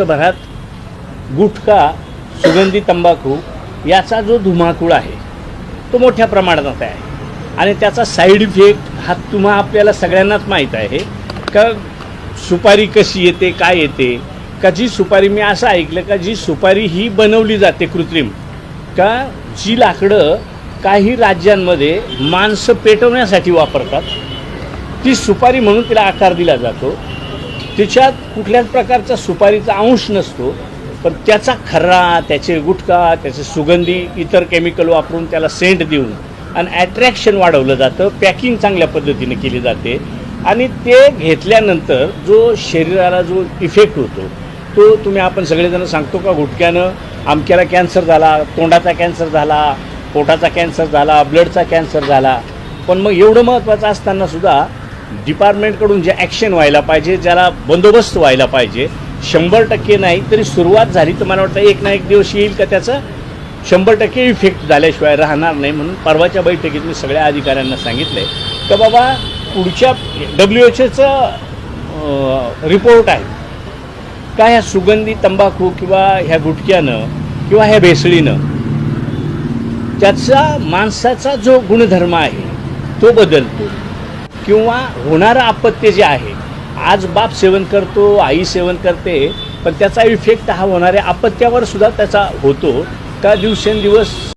महाराष्ट्रभरात गुटखा सुगंधी तंबाखू याचा जो धुमाकूळ आहे तो मोठ्या प्रमाणात आहे. आणि त्याचा साईड इफेक्ट हा तुम्हा आपल्याला सगळ्यांनाच माहीत आहे. का सुपारी कशी येते काय येते? का जी सुपारी मी असं ऐकलं का जी सुपारी ही बनवली जाते कृत्रिम का जी लाकडं काही राज्यांमध्ये माणसं पेटवण्यासाठी वापरतात ती सुपारी म्हणून तिला आकार दिला जातो. तिच्यात कुठल्याच प्रकारचा सुपारीचा अंश नसतो पण त्याचा खर्रा त्याचे गुटखा त्याचे सुगंधी इतर केमिकल वापरून त्याला सेंट देऊन आणि ॲट्रॅक्शन वाढवलं जातं पॅकिंग चांगल्या पद्धतीने केली जाते. आणि ते घेतल्यानंतर जो शरीराला जो इफेक्ट होतो तो तुम्ही आपण सगळेजण सांगतो का गुटक्यानं आमक्याला कॅन्सर झाला तोंडाचा कॅन्सर झाला पोटाचा कॅन्सर झाला ब्लडचा कॅन्सर झाला. पण मग एवढं महत्त्वाचं असताना सुद्धा डिपार्टमेंटकडून जे ॲक्शन व्हायला पाहिजे ज्याला बंदोबस्त व्हायला पाहिजे शंभर टक्के नाही तरी सुरुवात झाली तर मला वाटतं एक ना एक दिवस येईल का त्याचं शंभर टक्के इफेक्ट झाल्याशिवाय राहणार नाही म्हणून परवाच्या बैठकीत मी सगळ्या अधिकाऱ्यांना सांगितलं आहे का बाबा पुढच्या डब्ल्यू एच एचं रिपोर्ट आहे. का ह्या सुगंधी तंबाखू किंवा ह्या गुटक्यानं किंवा ह्या भेसळीनं त्याचा माणसाचा जो गुणधर्म आहे तो बदलतो. किंवा होणारं अपत्य जे आहे आज बाप सेवन करतो आई सेवन करते पण त्याचा इफेक्ट हा होणाऱ्या अपत्यावर सुद्धा त्याचा होतो. का दिवसेंदिवस